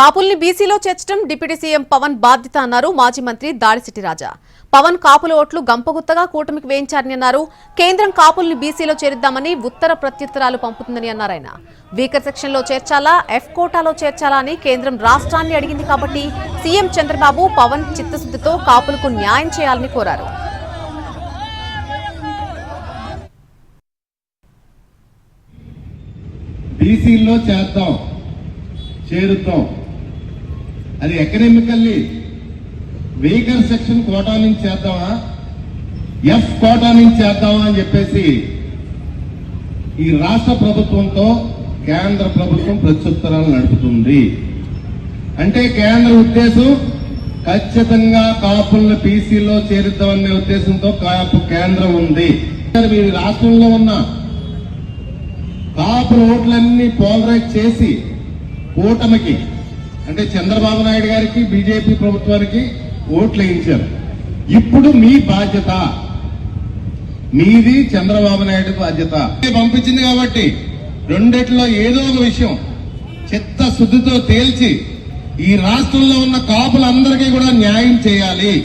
కాపుల్ని బీసీలో చేర్చడం deputy CM Pawan బాధ్యత అన్నారు మాజీ మంత్రి దాడిసిటి రాజా. పవన్ కాపుల ఓట్లు గంపగుత్తగా కూటమికి వేయించారని అన్నారు. కేంద్రం కాపుల్ని బీసీలో చేరుద్దామని ఉత్తర ప్రత్యుత్తరాలు పంపుతుందని అన్నారు ఆయన. వీకర్ సెక్షన్లో చేర్చాలా ఎఫ్ కోటాలో చేర్చాలా అని కేంద్రం రాష్ట్రాన్ని అడిగింది కాబట్టి సీఎం చంద్రబాబు పవన్ చిత్తశుద్ధితో కాపులకు న్యాయం చేయాలని కోరారు. చేద్దాం చేరుతాం. అది ఎకనామికల్లీ వెహికల్ సెక్షన్ కోటా నుంచి చేద్దామా? ఎఫ్ కోటా నుంచి చేద్దామా అని చెప్పేసి ఈ రాష్ట్ర ప్రభుత్వంతో కేంద్ర ప్రభుత్వం ప్రత్యుత్తరాలు నడుపుతుంది. అంటే కేంద్ర ఉద్దేశం ఖచ్చితంగా కాపులను పీసీలో చేరుద్దామనే ఉద్దేశంతో కాపు కేంద్రం ఉంది. మీ రాష్ట్రంలో ఉన్న కాపు రోడ్లన్నీ పోలరైజ్ చేసి కూటమికి అంటే చంద్రబాబు నాయుడు గారికి బీజేపీ ప్రభుత్వానికి ఓట్లు వేయించారు. ఇప్పుడు మీ బాధ్యత. మీది చంద్రబాబు నాయుడు బాధ్యత. పంపించింది కాబట్టి రెండిట్లో ఏదో ఒక విషయం చిత్తశుద్ధితో తేల్చి ఈ రాష్ట్రంలో ఉన్న కాపులందరికీ కూడా న్యాయం చేయాలి.